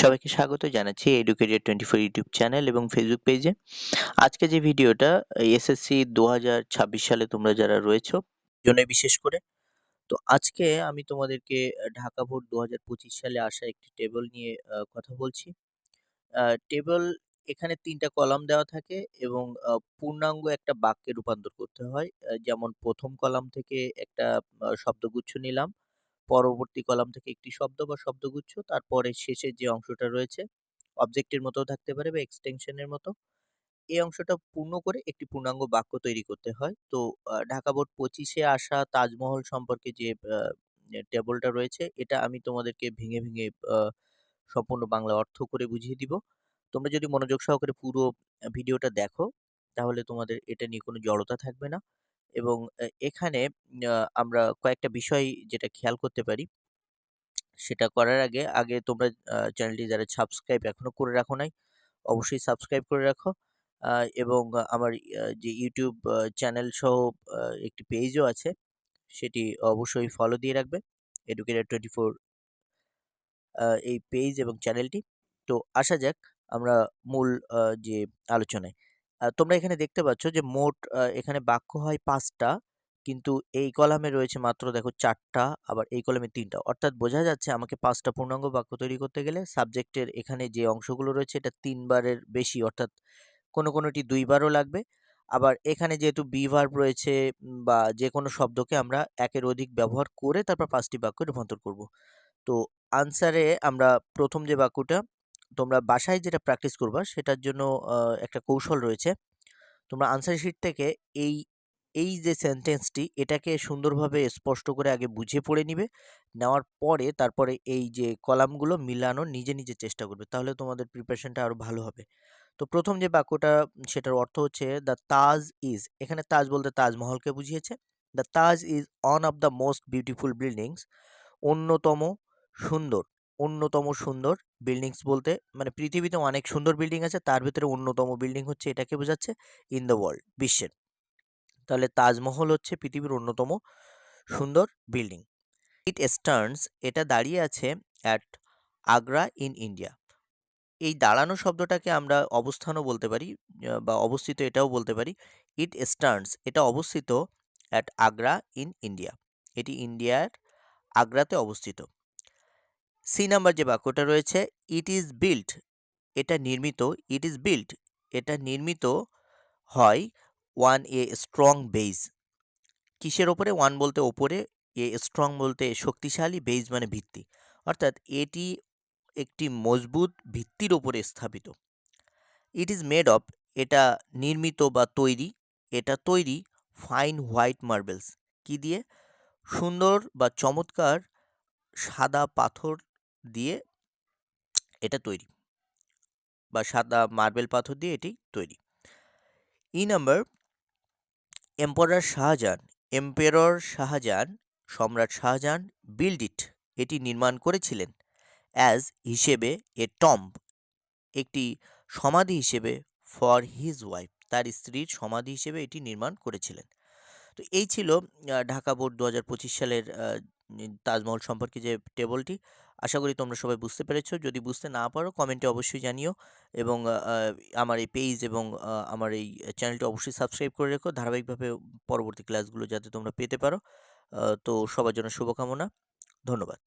সবাইকে স্বাগত জানাচ্ছি educated twenty four YouTube channel এবং ফেসবুক পেজে আজকে যে ভিডিওটা, এসএসসি দু হাজার ছাব্বিশ সালে তোমরা যারা রয়েছো জন্য বিশেষ করে, তো আজকে আমি তোমাদেরকে ঢাকা ভোট দু হাজার পঁচিশ সালে আসা একটি টেবল নিয়ে কথা বলছি। টেবল এখানে তিনটা কলাম দেওয়া থাকে এবং পূর্ণাঙ্গ একটা বাক্যে রূপান্তর করতে হয়। যেমন প্রথম কলাম থেকে একটা শব্দগুচ্ছ নিলাম পরবর্তী কলাম থেকে একটি শব্দ বা শব্দগুচ্ছ তারপরে শেষের যে অংশটা রয়েছে অবজেক্টের মতো থাকতে পারে বা এক্সটেনশনের মতো। এই অংশটা পূর্ণ করে একটি পূর্ণাঙ্গ বাক্য তৈরি করতে হয়। তো ঢাকা বোর্ড পঁচিশে আসা তাজমহল সম্পর্কে যে টেবলটা রয়েছে, এটা আমি তোমাদেরকে ভেঙে ভেঙে সম্পূর্ণ বাংলা অর্থ করে বুঝিয়ে দিব। তোমরা যদি মনোযোগ সহকারে পুরো ভিডিওটা দেখো, তাহলে তোমাদের এটা নিয়ে কোনো জড়তা থাকবে না। এবং এখানে আমরা কয়েকটা বিষয় যেটা খেয়াল করতে পারি, সেটা করার আগে, আগে তোমরা চ্যানেলটি যারা সাবস্ক্রাইব এখনও করে রাখো নাই, অবশ্যই সাবস্ক্রাইব করে রাখো। এবং আমার যে ইউটিউব চ্যানেল সহ একটি পেজও আছে, সেটি অবশ্যই ফলো দিয়ে রাখবে। এডুকেটেড টোয়েন্টি ফোর এই পেজ এবং চ্যানেলটি। তো আসা যাক আমরা মূল যে আলোচনায়। তোমরা এখানে দেখতে পাচ্ছ যে মোট এখানে বাক্য হয় পাঁচটা, কিন্তু এই কলামে রয়েছে মাত্র দেখো চারটা, আবার এই কলামে তিনটা অর্থাৎ বোঝা যাচ্ছে আমাকে পাঁচটা পূর্ণাঙ্গ বাক্য তৈরি করতে গেলে সাবজেক্টের এখানে যে অংশগুলো রয়েছে এটা তিনবারের বেশি, অর্থাৎ কোনো কোনোটি দুইবারও লাগবে। আবার এখানে যেহেতু বি ভার্ব রয়েছে বা যে কোনো শব্দকে আমরা একের অধিক ব্যবহার করে তারপর ৫ টি বাক্যে রূপান্তর করব। তো আনসারে আমরা প্রথম যে বাক্যটা তোমরা বাসায় যেটা প্র্যাকটিস করবা সেটার জন্য একটা কৌশল রয়েছে। তোমরা আনসার শিট থেকে এই, এই যে সেন্টেন্সটি এটাকে সুন্দরভাবে স্পষ্ট করে আগে বুঝে পড়ে নিবে। নেওয়ার পরে তারপরে এই যে কলামগুলো মিলানোর নিজে, নিজে চেষ্টা করবে। তাহলে তোমাদের প্রিপারেশনটা আরও ভালো হবে। তো প্রথম যে বাক্যটা সেটার অর্থ হচ্ছে দ্য তাজ ইজ এখানে তাজ বলতে তাজমহলকে বুঝিয়েছে। The Taj is one of the most beautiful buildings অন্যতম সুন্দর, অন্যতম সুন্দর বিল্ডিংস বলতে মানে পৃথিবীতে অনেক সুন্দর বিল্ডিং আছে, তার ভেতরে অন্যতম বিল্ডিং হচ্ছে এটাকে বোঝাচ্ছে ইন দ্য ওয়ার্ল্ড, বিশ্বের। তাহলে তাজমহল হচ্ছে পৃথিবীর অন্যতম সুন্দর বিল্ডিং। ইট স্ট্যান্ডস এটা দাঁড়িয়ে আছে অ্যাট আগ্রা ইন ইন্ডিয়া। এই দাঁড়ানো শব্দটাকে আমরা অবস্থানও বলতে পারি বা অবস্থিত এটাও বলতে পারি। ইট স্ট্যান্ডস এটা অবস্থিত অ্যাট আগ্রা ইন ইন্ডিয়া। এটি ইন্ডিয়ার আগ্রাতে অবস্থিত। সি নাম্বার যে বাক্যটা রয়েছে ইট ইজ বিল্ট এটা নির্মিত ইট ইজ বিল্ট এটা নির্মিত হয় ওয়ান এ স্ট্রং বেইস কিসের ওপরে? ওয়ান বলতে ওপরে এ স্ট্রং বলতে শক্তিশালী বেইস মানে ভিত্তি। অর্থাৎ এটি একটি মজবুত ভিত্তির ওপরে স্থাপিত। ইট ইজ মেড অফ এটা নির্মিত বা তৈরি, এটা তৈরি ফাইন হোয়াইট মার্বেলস কি দিয়ে? সুন্দর বা চমৎকার সাদা পাথর দিয়ে এটা তৈরি বা সাদা মার্বেল পাথর দিয়ে এটি তৈরি। E number, emperor Shahjahan, emperor Shahjahan, সম্রাট শাহজাহান, বিল্ড ইট এটি নির্মাণ করেছিলেন অ্যাজ হিসেবে এ টম্ব, একটি সমাধি হিসেবে ফর হিজ ওয়াইফ, তার স্ত্রীর সমাধি হিসেবে এটি নির্মাণ করেছিলেন। তো এই ছিল ঢাকা বোর্ড দু হাজার পঁচিশ সালের তাজমহল সম্পর্কে যে টেবলটি আশা করি তোমরা সবাই বুঝতে পেরেছ। যদি বুঝতে না পারো কমেন্টে অবশ্যই জানিও এবং আমার এই পেজ এবং আমার এই চ্যানেলটি অবশ্যই সাবস্ক্রাইব করে রেখো। ধারাবাহিকভাবে পরবর্তী ক্লাসগুলো যাতে তোমরা পেতে পারো। তো সবার জন্য শুভকামনা। ধন্যবাদ।